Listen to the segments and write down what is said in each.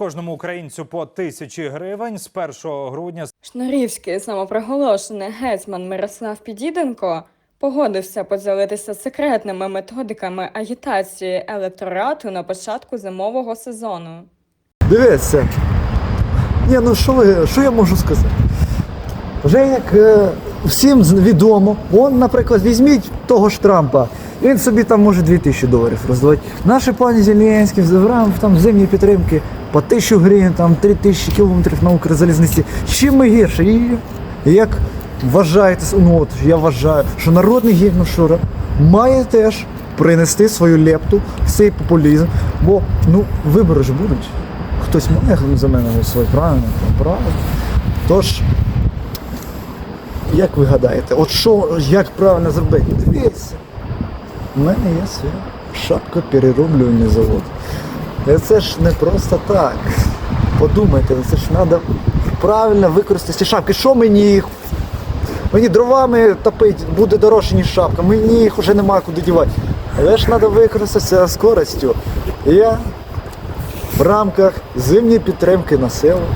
Кожному українцю по тисячі гривень з 1 грудня Шнурівський самопроголошений гетьман Мирослав Підіденко погодився поділитися секретними методиками агітації електорату на початку зимового сезону. Дивіться. Ні, ну що ви, що я можу сказати? Вже як е, всім відомо, он, наприклад, візьміть того ж Трампа, він собі там може 2000 доларів роздавати. Наші пані Зеленський забрав там зимні підтримки по 1000 гривень, там 3000 кілометрів на Укрзалізниці. Чим ми гірше? І як вважаєте, ну от я вважаю, що народний гімн Шура має теж принести свою лепту в цей популізм, бо ну вибори ж будуть. Хтось має за мене голосувати, правильно? Правильно. Тож, як ви гадаєте, от що, як правильно зробити? Дивіться, у мене є своя шапка перероблювальний завод. І це ж не просто так. Подумайте, це ж треба правильно використати ці шапки. Що мені їх? Мені дровами топити буде дорожче, ніж шапка. Мені їх вже немає куди дівати. Але ж треба використати це з я в рамках зимньої підтримки населення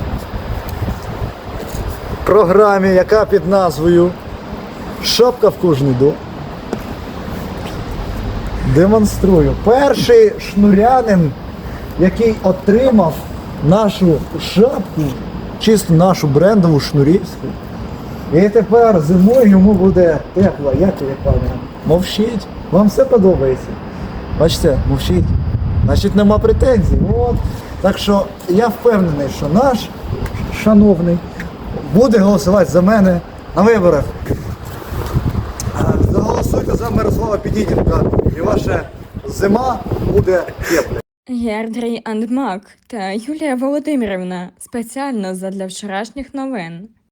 програмі, яка під назвою Шапка в кожний дом. Демонструю. Перший шнурянин, який отримав нашу шапку, чисто нашу брендову шнурівську. І тепер зимою йому буде тепло. Як ви, пане? Мовчіть. Вам все подобається. Бачите, мовчіть. Значить нема претензій. От. Так що я впевнений, що наш шановний буде голосувати за мене на виборах. За Мирослава Підідінка і ваша зима буде тепла. Єрдрій Андмак та Юлія Володимирівна спеціально задля вчорашніх новин.